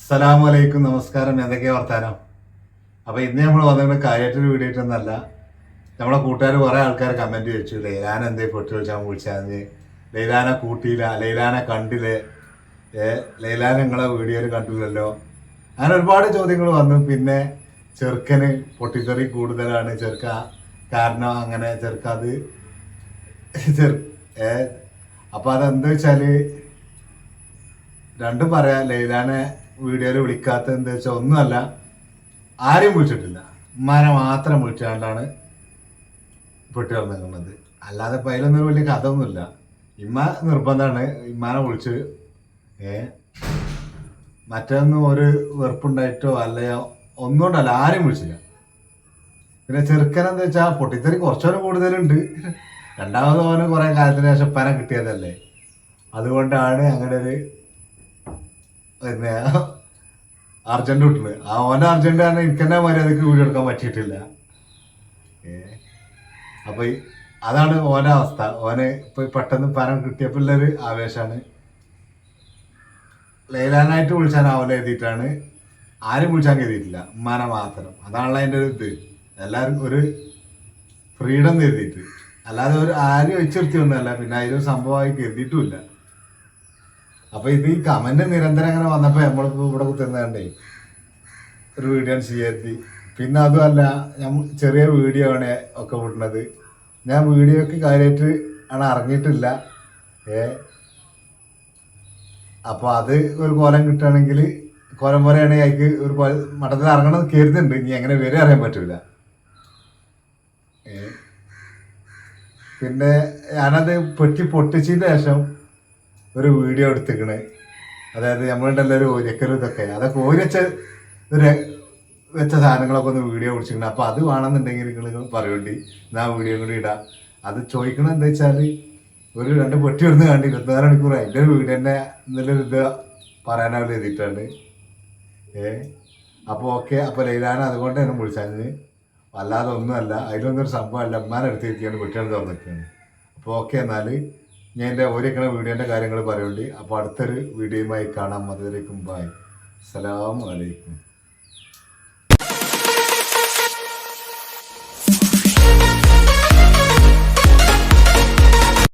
അസ്സലാമലൈക്കും നമസ്കാരം. എന്തൊക്കെയാ വർത്താനം? അപ്പൊ ഇന്ന് നമ്മൾ വന്നിട്ട് കാര്യമായിട്ടൊരു വീഡിയോ നമ്മളെ കൂട്ടുകാർ കുറെ ആൾക്കാർ കമന്റ് ചോദിച്ചു ലൈലാന എന്തേ പൊട്ടി വിളിച്ചാൽ വിളിച്ചാന്ന്. ലൈലാന കൂട്ടിയില്ല. ലൈലാന കണ്ടില്ലേ? ലൈലാന നിങ്ങളെ വീഡിയോയിൽ കണ്ടില്ലല്ലോ? അങ്ങനെ ഒരുപാട് ചോദ്യങ്ങൾ വന്നു. പിന്നെ ചെറുക്കന് പൊട്ടിത്തെറി കൂടുതലാണ്. ചെറുക്ക കാരണം അങ്ങനെ ചെറുക്ക അത് അപ്പൊ അതെന്താ വെച്ചാൽ രണ്ടും പറയാ. ലൈലാനെ വീഡിയോയിൽ വിളിക്കാത്ത എന്താ വെച്ചാൽ ഒന്നുമല്ല ആരെയും വിളിച്ചിട്ടില്ല. ഉമ്മാനെ മാത്രം വിളിച്ചാണ്ടാണ് പെട്ടി കിടന്നിരിക്കുന്നത്. അല്ലാതെ ഇപ്പം അതിലൊന്നും വലിയ കഥ ഒന്നുമില്ല ഇമ്മ നിർബന്ധമാണ് ഇമ്മാനെ വിളിച്ച് ഏ മറ്റൊന്നും ഒരു വെറുപ്പുണ്ടായിട്ടോ അല്ലയോ ഒന്നുകൊണ്ടല്ല ആരും വിളിച്ചില്ല. പിന്നെ ചെറുക്കനെന്താ വെച്ചാൽ പൊട്ടിത്തെറി കുറച്ചുകൂടെ കൂടുതലുണ്ട്. രണ്ടാമത് അവന് കുറെ കാലത്തിന് ശേഷം പന കിട്ടിയതല്ലേ? അതുകൊണ്ടാണ് അങ്ങനെ ഒരു പിന്നെ അർജന്റ് വിട്ടത്. ആ ഓന്റെ അർജന്റ് ആണ് എനിക്ക് തന്നെ മര്യാദയ്ക്ക് വീഡിയോ എടുക്കാൻ പറ്റിയിട്ടില്ല. അപ്പൊ അതാണ് ഓന അവസ്ഥ. ഓന് ഇപ്പൊ പെട്ടെന്ന് പനം കിട്ടിയപ്പോഴുള്ളൊരു ആവേശമാണ് ലൈലാനായിട്ട് വിളിച്ചാനാവില്ല എഴുതിയിട്ടാണ്. ആരും വിളിച്ചാൻ കരുതിയിട്ടില്ല ഉമ്മാനെ മാത്രം. അതാണല്ലോ അതിന്റെ ഒരു ഇത്. എല്ലാവരും ഒരു ഫ്രീഡം കരുതിയിട്ട് അല്ലാതെ ഒരു ആരും വെച്ചു ഒന്നുമല്ല പിന്നെ അതിലൊരു സംഭവമായി കരുതിയിട്ടുമില്ല. അപ്പൊ ഇത് ഈ കമന്റ് നിരന്തരം അങ്ങനെ വന്നപ്പോ നമ്മളിപ്പോ ഇവിടെ കുത്തുന്നതണ്ടേ ഒരു വീഡിയോ ചെയ്യാത്തി പിന്നെ അതുമല്ല ഞാൻ ചെറിയ വീഡിയോ ആണ് ഒക്കെ വിടുന്നത്. ഞാൻ വീഡിയോക്ക് കാര്യമായിട്ട് ആണ് അറിഞ്ഞിട്ടില്ല. ഏ അപ്പൊ അത് ഒരു കോലം കിട്ടുകയാണെങ്കിൽ കോലം പോലെയാണെങ്കിൽ അതിക്ക് ഒരു മഠത്തിൽ ഇറങ്ങണം കരുതുന്നുണ്ട് ഇനി എങ്ങനെ വരെ അറിയാൻ പറ്റൂല ഏ പിന്നെ ഞാനത് പെട്ടി പൊട്ടിച്ചതിന് ശേഷം ഒരു വീഡിയോ എടുത്തിക്കണ്. അതായത് നമ്മളുണ്ടല്ലോ ഒരു ഒരിക്കലും ഇതൊക്കെ അതൊക്കെ ഓരിച്ച ഒരു വെച്ച സാധനങ്ങളൊക്കെ ഒന്ന് വീഡിയോ പിടിച്ചിട്ടുണ്ട് അപ്പൊ അത് വേണമെന്നുണ്ടെങ്കിൽ നിങ്ങൾ പറയണ്ടി. എന്നാ വീഡിയോ കൂടി ഇടാം. അത് ചോദിക്കണം എന്താ വെച്ചാൽ ഒരു രണ്ട് പെട്ടി ഇടുന്ന് കണ്ട് ഇരുപത്തിനാല് മണിക്കൂർ അതിന്റെ ഒരു വീഡിയോ തന്നെ ഇന്നലെ ഇത് പറയാനാവില്ല എഴുതിയിട്ടുണ്ട്. ഏ? അപ്പോൾ ഓക്കെ. അപ്പോൾ ലൈലാന അതുകൊണ്ട് തന്നെ വിളിച്ചത് അല്ലാതെ ഒന്നുമല്ല. അതിലൊന്നൊരു സംഭവമല്ല. ഉമ്മാനെ എടുത്തിരിക്കുകയാണ് കുട്ടികൾ തുറന്നിട്ടാണ് അപ്പോൾ ഓക്കെ എന്നാൽ ഞാൻ എന്റെ ഓരോക്കണ വീഡിയോന്റെ കാര്യങ്ങൾ പറയുന്നുണ്ട്. അപ്പോൾ അടുത്തൊരു വീഡിയോയുമായി കാണാം. അതുവരേക്കും ബായ് അസലാമലൈക്കും